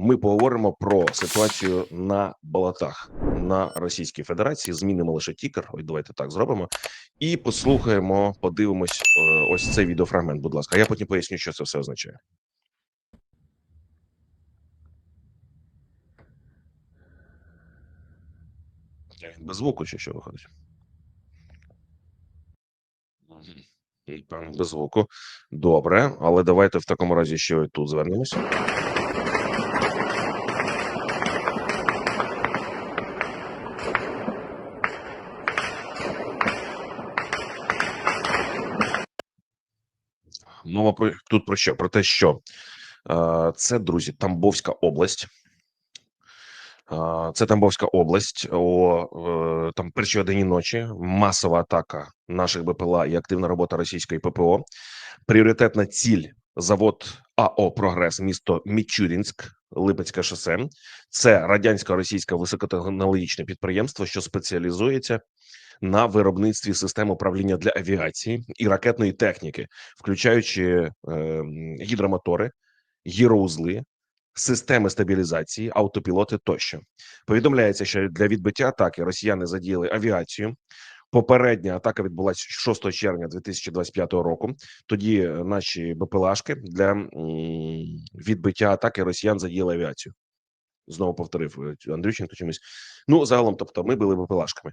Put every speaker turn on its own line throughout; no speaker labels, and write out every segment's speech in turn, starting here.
Ми поговоримо про ситуацію на болотах на Російській Федерації. Змінимо лише тікер. Ой, давайте так зробимо. І послухаємо, подивимось е, ось цей відеофрагмент. Будь ласка, я потім поясню, що це все означає. Без звуку чи що виходить? Без звуку. Добре, але давайте в такому разі ще тут звернемося. Мова про тут про що? Про те, що е, це друзі, Тамбовська область. Е, Це Тамбовська область. О е, там першій годині ночі. Масова атака наших БПЛА і активна робота російської ППО. Пріоритетна ціль завод АО Прогрес, місто Мічурінськ, Липецьке шосе. Це радянсько-російське високотехнологічне підприємство, що спеціалізується на виробництві систем управління для авіації і ракетної техніки, включаючи е, гідромотори, гіроузли, системи стабілізації, автопілоти тощо. Повідомляється, що для відбиття атаки росіяни задіяли авіацію. Попередня атака відбулася 6 червня 2025 року. Тоді е, наші БПЛАшки для відбиття атаки росіян задіяли авіацію. Знову повторив е, Андрющенко чимось. Ну загалом, тобто, ми були БПЛАшками.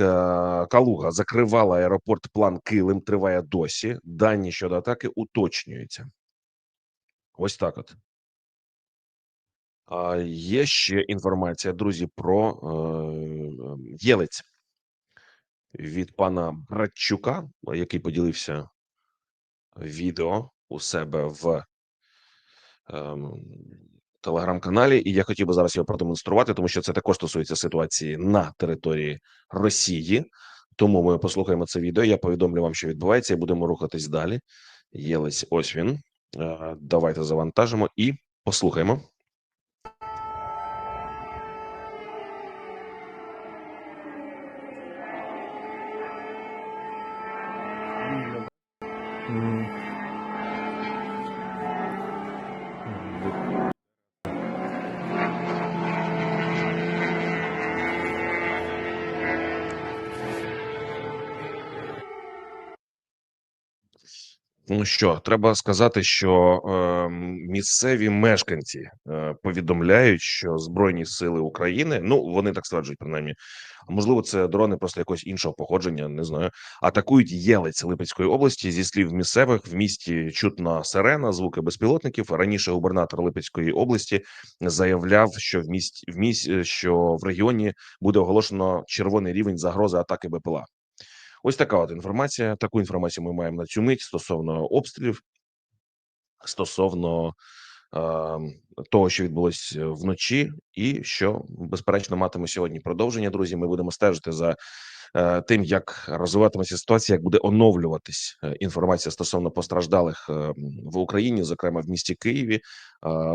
Е, Калуга закривала аеропорт. План Килим триває досі. Дані щодо атаки уточнюються. Ось так. От а є ще інформація, друзі, про е, Єлець від пана Братчука, який поділився відео у себе в ем, телеграм-каналі, і я хотів би зараз його продемонструвати, тому що це також стосується ситуації на території Росії. Тому ми послухаємо це відео. Я повідомлю вам, що відбувається, і будемо рухатись далі. Єлець, ось він. Е, давайте завантажимо і послухаємо. Що, треба сказати, що е, місцеві мешканці е, повідомляють, що Збройні сили України, ну вони так стверджують, принаймні, можливо, це дрони просто якогось іншого походження, не знаю. Атакують Єлець Липецької області. Зі слів місцевих в місті чутна сирена, звуки безпілотників. Раніше губернатор Липецької області заявляв, що в місті в місті, що в регіоні буде оголошено червоний рівень загрози атаки БПЛА. Ось така от інформація. Таку інформацію ми маємо на цю мить стосовно обстрілів, стосовно е, того, що відбулось вночі, і що безперечно матиме сьогодні продовження. Друзі, ми будемо стежити за е, тим, як розвиватиметься ситуація, як буде оновлюватись е, інформація стосовно постраждалих е, в Україні, зокрема в місті Києві.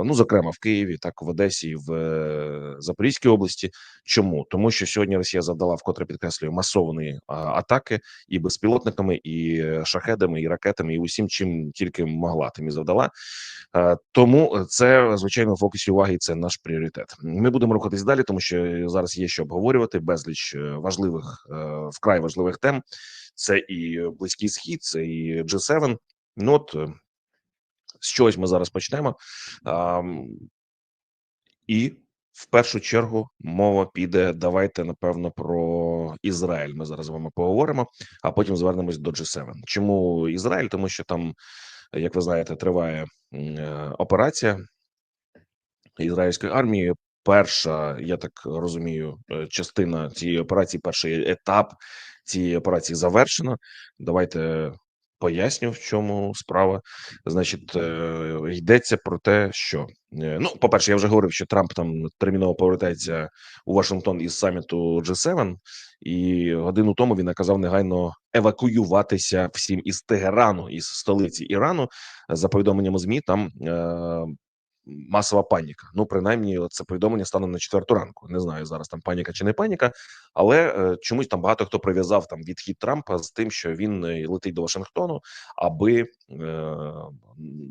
Ну зокрема в Києві, так в Одесі, і в е, Запорізькій області. Чому тому, що сьогодні Росія завдала вкотре підкреслюю масовані атаки і безпілотниками, і е, шахедами, і ракетами, і усім, чим тільки могла, тим і завдала. Тому це звичайно в фокусі уваги. і Це наш пріоритет. Ми будемо рухатись далі, тому що зараз є що обговорювати безліч е, важливих вкрай важливих тем. Це і близький схід, це і G7. Ну от з чогось ми зараз почнемо. Ам, і в першу чергу мова піде. Давайте напевно про Ізраїль. Ми зараз з вами поговоримо, а потім звернемось до G7. Чому Ізраїль? Тому що там, як ви знаєте, триває е, операція ізраїльської армії. Перша, я так розумію, е, частина цієї операції, перший етап цієї операції завершено. Давайте поясню, в чому справа. Значить, е, йдеться про те, що е, ну, по перше, я вже говорив, що Трамп там терміново повертається у Вашингтон із саміту G7, і годину тому він наказав негайно евакуюватися всім із Тегерану, із столиці Ірану. За повідомленнями змі, там е, масова паніка. Ну, принаймні, це повідомлення станом на четверту ранку. Не знаю зараз там паніка чи не паніка, але е, чомусь там багато хто прив'язав там відхід Трампа з тим, що він е, летить до Вашингтону, аби е,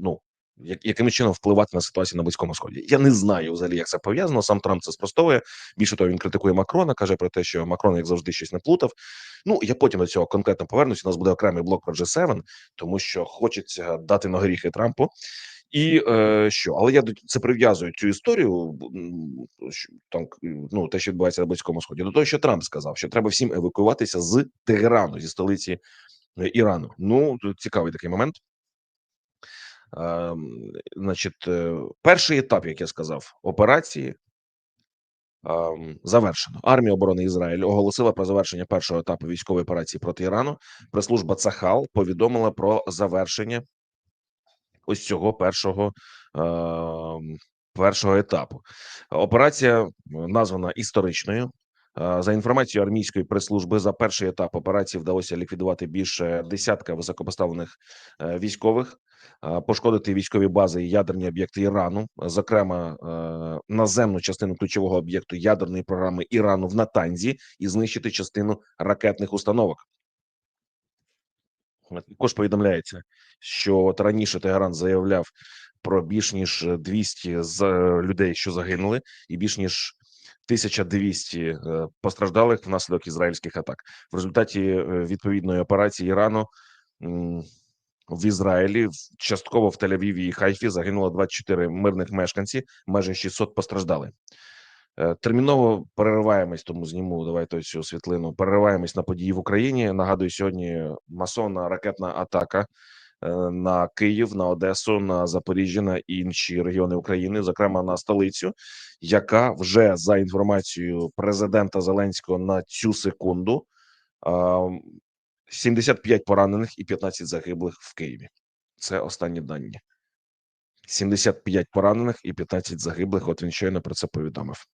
ну як, яким чином впливати на ситуацію на близькому сході. Я не знаю взагалі, як це пов'язано. Сам Трамп це спростовує. Більше того, він критикує Макрона, каже про те, що Макрон, як завжди, щось не плутав. Ну я потім до цього конкретно повернуся. У нас буде окремий блок про G7, тому що хочеться дати на горіхи Трампу. І е, що, але я до це прив'язую цю історію що, там ну те, що відбувається на близькому сході, до того, що Трамп сказав, що треба всім евакуюватися з Тегерану зі столиці е, Ірану. Ну цікавий такий момент. Е, значить, перший етап, як я сказав, операції е, завершено. Армія оборони Ізраїлю оголосила про завершення першого етапу військової операції проти Ірану. Прес-служба Цахал повідомила про завершення ось цього першого е, першого етапу. Операція названа історичною. За інформацією армійської прес-служби, за перший етап операції вдалося ліквідувати більше десятка високопоставлених е, військових, пошкодити військові бази і ядерні об'єкти Ірану, зокрема е, наземну частину ключового об'єкту ядерної програми Ірану в Натанзі, і знищити частину ракетних установок. Також повідомляється, що от раніше Тегеран заявляв про більш ніж 200 з е, людей, що загинули, і більш ніж 1200 е, постраждалих внаслідок ізраїльських атак. В результаті е, відповідної операції Ірану в Ізраїлі частково в Тель-Авіві і Хайфі загинуло 24 мирних мешканці, майже 600 постраждали. Е, терміново перериваємось, тому зніму давайте цю світлину. Перериваємось на події в Україні. Нагадую, сьогодні масонна ракетна атака е, на Київ, на Одесу, на Запоріжжя, на інші регіони України, зокрема на столицю, яка вже за інформацією президента Зеленського на цю секунду 75 поранених і 15 загиблих в Києві. Це останні дані. 75 поранених і 15 загиблих. От він щойно про це повідомив.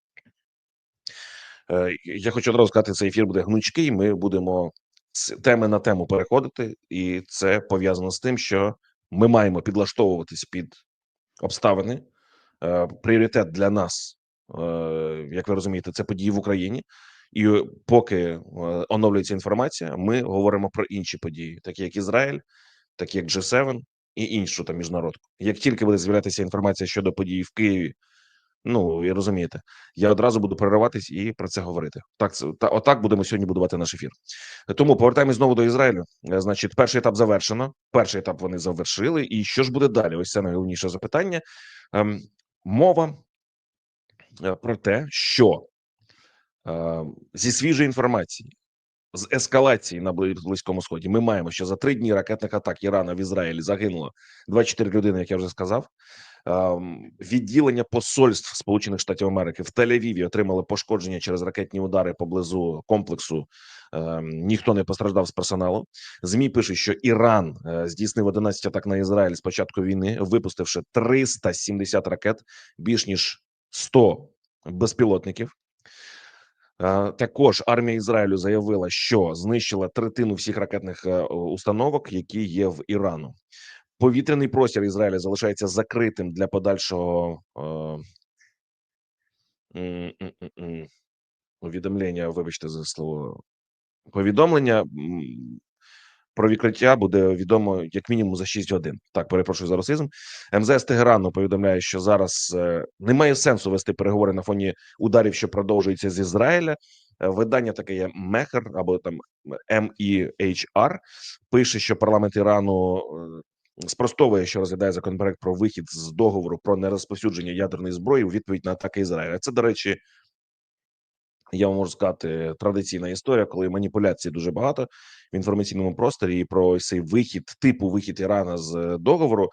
Е, я хочу одразу сказати, цей ефір буде гнучкий. Ми будемо з теми на тему переходити, і це пов'язано з тим, що ми маємо підлаштовуватись під обставини. Е, пріоритет для нас, е, як ви розумієте, це події в Україні. І поки оновлюється інформація, ми говоримо про інші події, такі як Ізраїль, такі як G7 і іншу там міжнародку. Як тільки буде з'являтися інформація щодо подій в Києві Ну і розумієте, я одразу буду перериватись і про це говорити. Так та отак будемо сьогодні будувати наш ефір. Тому повертаємось знову до Ізраїлю. Е, значить, перший етап завершено. Перший етап вони завершили. І що ж буде далі? Ось це найголовніше запитання. Ем, мова е, про те, що е, зі свіжої інформації. З ескалації на близькому сході ми маємо, що за три дні ракетних атак Ірана в Ізраїлі загинуло 24 людини, як я вже сказав. Відділення посольств Сполучених Штатів Америки в Тель-Авіві отримали пошкодження через ракетні удари поблизу комплексу. Ем, ніхто не постраждав з персоналу. Змі пише, що Іран е, здійснив 11 атак на Ізраїль з початку війни, випустивши 370 ракет, більш ніж 100 безпілотників. Е, також армія Ізраїлю заявила, що знищила третину всіх ракетних е, установок, які є в Ірану повітряний простір Ізраїля залишається закритим для подальшого е. Вибачте за слово повідомлення. Про відкриття буде відомо як мінімум за 6 годин. Так, перепрошую за расизм. МЗС Тегерану повідомляє, що зараз е, немає сенсу вести переговори на фоні ударів, що продовжуються з Ізраїля. Е, видання таке є Мехер або там MEHR, пише, що парламент Ірану е, спростовує, що розглядає законопроект про вихід з договору про нерозповсюдження ядерної зброї у відповідь на атаки Ізраїля. Це до речі, я вам можу сказати традиційна історія, коли маніпуляцій дуже багато в інформаційному просторі і про цей вихід, типу вихід Ірана з договору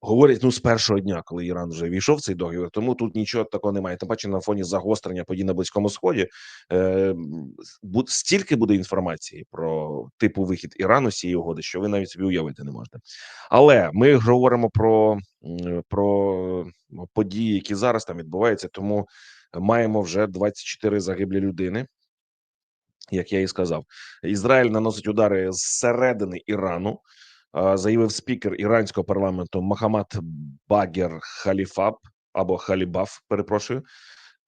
говорять ну з першого дня, коли Іран вже війшов в цей договір. Тому тут нічого такого немає. Тим паче на фоні загострення подій на близькому сході е, стільки буде інформації про типу вихід Ірану з цієї угоди, що ви навіть собі уявити не можете. Але ми говоримо про, про події, які зараз там відбуваються, тому маємо вже 24 загиблі людини. Як я і сказав, Ізраїль наносить удари зсередини Ірану заявив спікер іранського парламенту Махамад Багер Халіфаб або Халібаф. Перепрошую.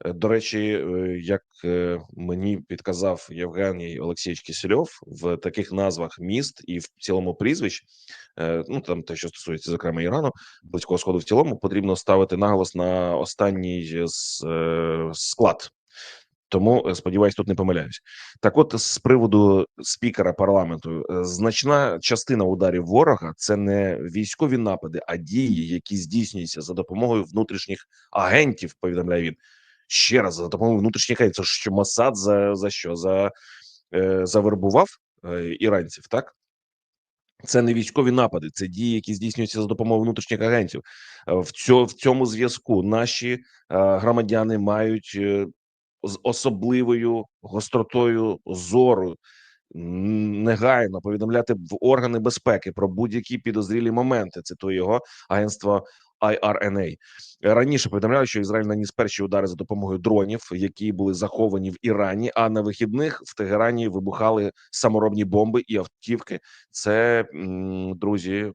Е, до речі, е, як е, мені підказав Євгеній Олексійович Кисельов, в таких назвах міст і в цілому прізвищ, ну там те, що стосується зокрема Ірану, близького сходу, в цілому потрібно ставити наголос на останній склад. Тому е, сподіваюсь, тут не помиляюсь. Так, от з приводу спікера парламенту, е, значна частина ударів ворога це не військові напади, а дії, які здійснюються за допомогою внутрішніх агентів. Повідомляє він ще раз за допомогою внутрішніх агентів. Це що Масад за, за що за е, завербував е, іранців, так. Це не військові напади, це дії, які здійснюються за допомогою внутрішніх агентів. Е, В цьому, зв'язку наші е, громадяни мають з особливою гостротою зору негайно повідомляти в органи безпеки про будь-які підозрілі моменти. Цитує його агентство IRNA. Раніше повідомляли, що Ізраїль наніс перші удари за допомогою дронів, які були заховані в Ірані. А на вихідних в Тегерані вибухали саморобні бомби і автівки. Це друзі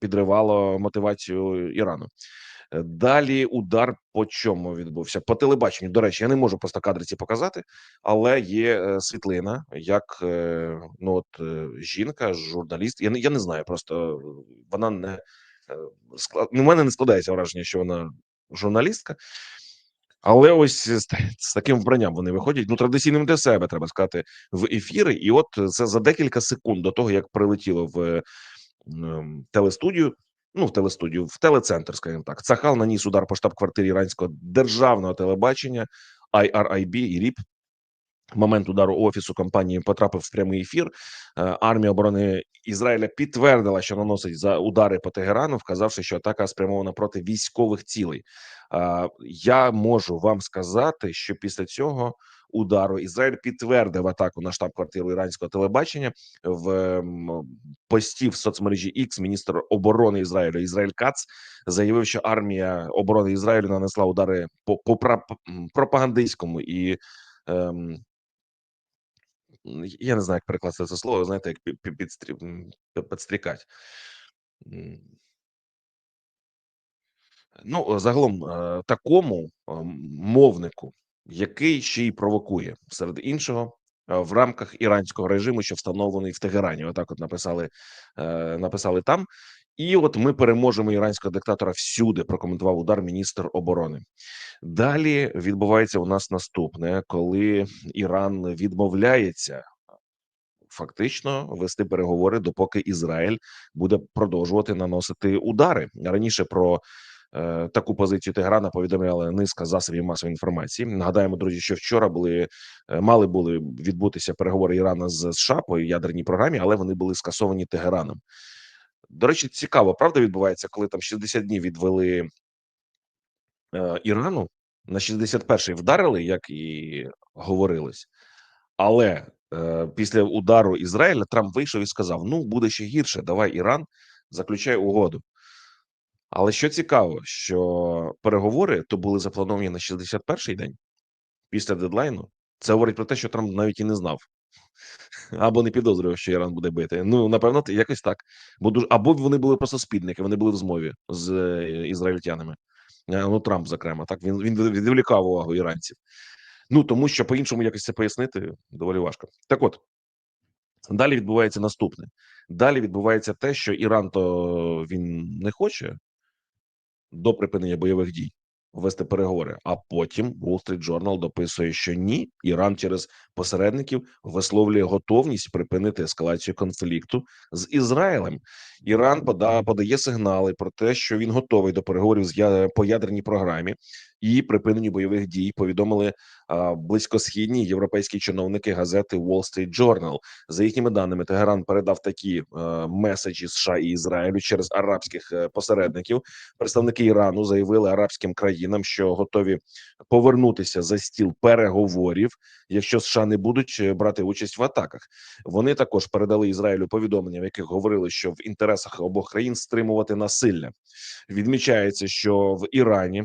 підривало мотивацію Ірану. Е, Далі удар по чому відбувся по телебаченню. До речі, я не можу просто кадри ці показати, але є е, світлина, як е, ну от жінка, журналіст. Я не я не знаю, просто вона не склад... ну, в мене не складається враження, що вона журналістка. Але ось з, з таким вбранням вони виходять. Ну традиційним для себе треба сказати в ефіри. І от це за декілька секунд до того, як прилетіло в ем, телестудію. Ну, в телестудію, в телецентр, скажімо так. Цахал наніс удар по штаб-квартирі іранського державного телебачення IRIB і РІП. Момент удару офісу компанії потрапив в прямий ефір. Е, Армія оборони Ізраїля підтвердила, що наносить за удари по Тегерану, вказавши, що атака спрямована проти військових цілей. Е, Я можу вам сказати, що після цього удару. Ізраїль підтвердив атаку на штаб-квартиру іранського телебачення в ем, пості в соцмережі X міністр оборони Ізраїлю Ізраїль Кац заявив, що армія оборони Ізраїлю нанесла удари по, по пропагандистському і ем, я не знаю, як перекласти це слово, знаєте, як пі пі підстрі м, п підстрікать. Ну, е, загалом, е, такому, ем, мовнику, який ще й провокує, серед іншого, е, в рамках іранського режиму, що встановлений в Тегерані. Отак от написали, е, написали там. І от ми переможемо іранського диктатора всюди, прокоментував удар міністр оборони. Далі відбувається у нас наступне, коли Іран відмовляється фактично вести переговори, допоки Ізраїль буде продовжувати наносити удари. Раніше про таку позицію Теграна повідомляла низка засобів масової інформації. Нагадаємо, друзі, що вчора були е, мали були відбутися переговори Ірана з США по ядерній програмі, але вони були скасовані Тегераном. До речі, цікаво, правда відбувається, коли там 60 днів відвели е, Ірану на 61-й вдарили, як і говорилось. Але е, після удару Ізраїля Трамп вийшов і сказав: Ну буде ще гірше. Давай Іран заключай угоду. Але що цікаво, що переговори то були заплановані на 61-й день після дедлайну. Це говорить про те, що Трамп навіть і не знав або не підозрював, що Іран буде бити. Ну напевно, якось так. Бо дуже або вони були просто спідники, вони були в змові з е, ізраїльтянами. Е, Ну Трамп, зокрема, так він він відволікав увагу іранців. Ну тому що по-іншому якось це пояснити доволі важко. Так от далі відбувається наступне. Далі відбувається те, що Іран то він не хоче до припинення бойових дій вести переговори. А потім Wall Street Journal дописує, що ні, Іран через посередників висловлює готовність припинити ескалацію конфлікту з Ізраїлем. Іран пода подає сигнали про те, що він готовий до переговорів з по ядерній програмі і припиненню бойових дій. Повідомили близькосхідні європейські чиновники газети Wall Street Journal. За їхніми даними, Тегеран передав такі е, меседжі США і Ізраїлю через арабських е, посередників. Представники Ірану заявили арабським країнам, що готові повернутися за стіл переговорів, якщо США не будуть е, брати участь в атаках. Вони також передали Ізраїлю повідомлення, в яких говорили, що в інтересах обох країн стримувати насилля. Відмічається, що в Ірані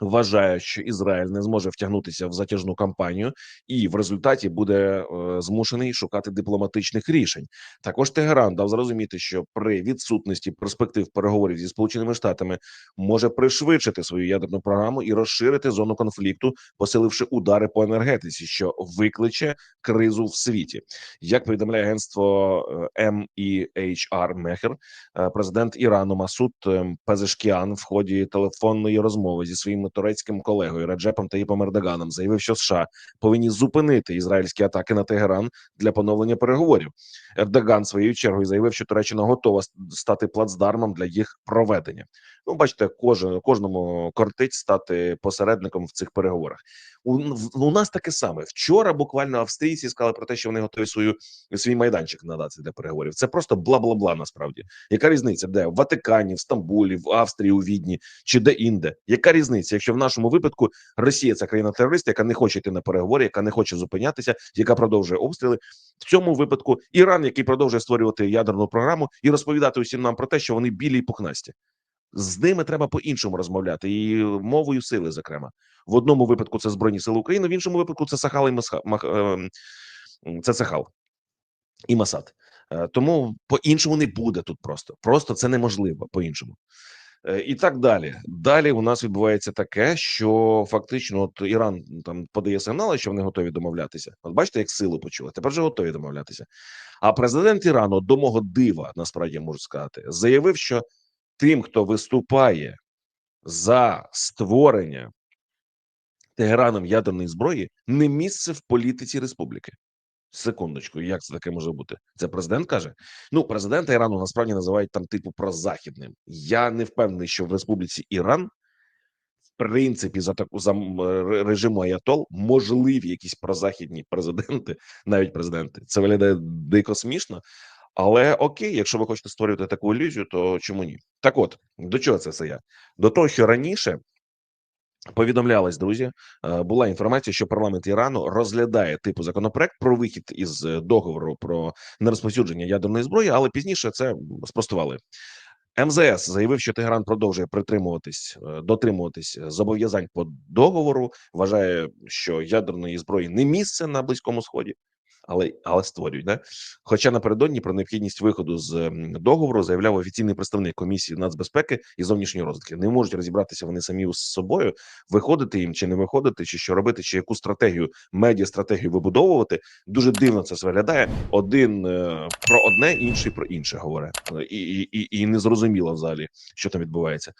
Вважає, що Ізраїль не зможе втягнутися в затяжну кампанію, і в результаті буде е, змушений шукати дипломатичних рішень. Також Тегеран дав зрозуміти, що при відсутності перспектив переговорів зі сполученими штатами може пришвидшити свою ядерну програму і розширити зону конфлікту, посиливши удари по енергетиці, що викличе кризу в світі. Як повідомляє агентство е, MEHR Мехер, е, президент Ірану Масуд е, Пезешкіан в ході телефонної розмови зі своїм турецьким колегою Раджепом Таїпом Ердоганом заявив, що США повинні зупинити ізраїльські атаки на Тегеран для поновлення переговорів. Ердоган своєю чергою заявив, що Туреччина готова стати плацдармом для їх проведення. Ну, бачите, кожен кожному кортить стати посередником в цих переговорах. У, у нас таке саме вчора. Буквально австрійці сказали про те, що вони готові свою свій майданчик надати для переговорів. Це просто бла бла бла. Насправді, яка різниця, де в Ватикані, в Стамбулі, в Австрії, у Відні чи де інде? Яка різниця, якщо в нашому випадку Росія це країна терорист, яка не хоче йти на переговори, яка не хоче зупинятися, яка продовжує обстріли в цьому випадку Іран, який продовжує створювати ядерну програму і розповідати усім нам про те, що вони білі і пухнасті. З ними треба по-іншому розмовляти і мовою сили. Зокрема, в одному випадку це збройні сили України, в іншому випадку це Сахал і Масха, Мах, е, Сахал і Масад. Е, тому по іншому не буде тут. Просто просто це неможливо по іншому. І так далі. Далі у нас відбувається таке, що фактично, от Іран там подає сигнали, що вони готові домовлятися. От бачите, як силу почули. Тепер вже готові домовлятися. А президент Ірану до мого дива, насправді можу сказати, заявив, що тим, хто виступає за створення Тегераном ядерної зброї, не місце в політиці республіки. Секундочку, як це таке може бути? Це президент каже. Ну, президента Ірану насправді називають там типу прозахідним. Я не впевнений, що в Республіці Іран, в принципі, за таку за режиму Аятол можливі якісь прозахідні президенти, навіть президенти. Це виглядає дико смішно. Але окей, якщо ви хочете створювати таку ілюзію, то чому ні? Так, от до чого це все я? До того, що раніше повідомлялось, друзі, е, була інформація, що парламент Ірану розглядає типу законопроект про вихід із е, договору про нерозповсюдження ядерної зброї, але пізніше це спростували. МЗС заявив, що Тегеран продовжує притримуватись е, дотримуватись зобов'язань по договору. Вважає, що ядерної зброї не місце на близькому сході але але створюють. Да? Хоча напередодні про необхідність виходу з договору заявляв офіційний представник комісії нацбезпеки і зовнішньої розвитки. Не можуть розібратися вони самі з собою, виходити їм чи не виходити, чи що робити, чи яку стратегію медіа стратегію вибудовувати. Дуже дивно це виглядає. Один е, про одне, інший про інше говорить, і, і, і, і незрозуміло взагалі, що там відбувається.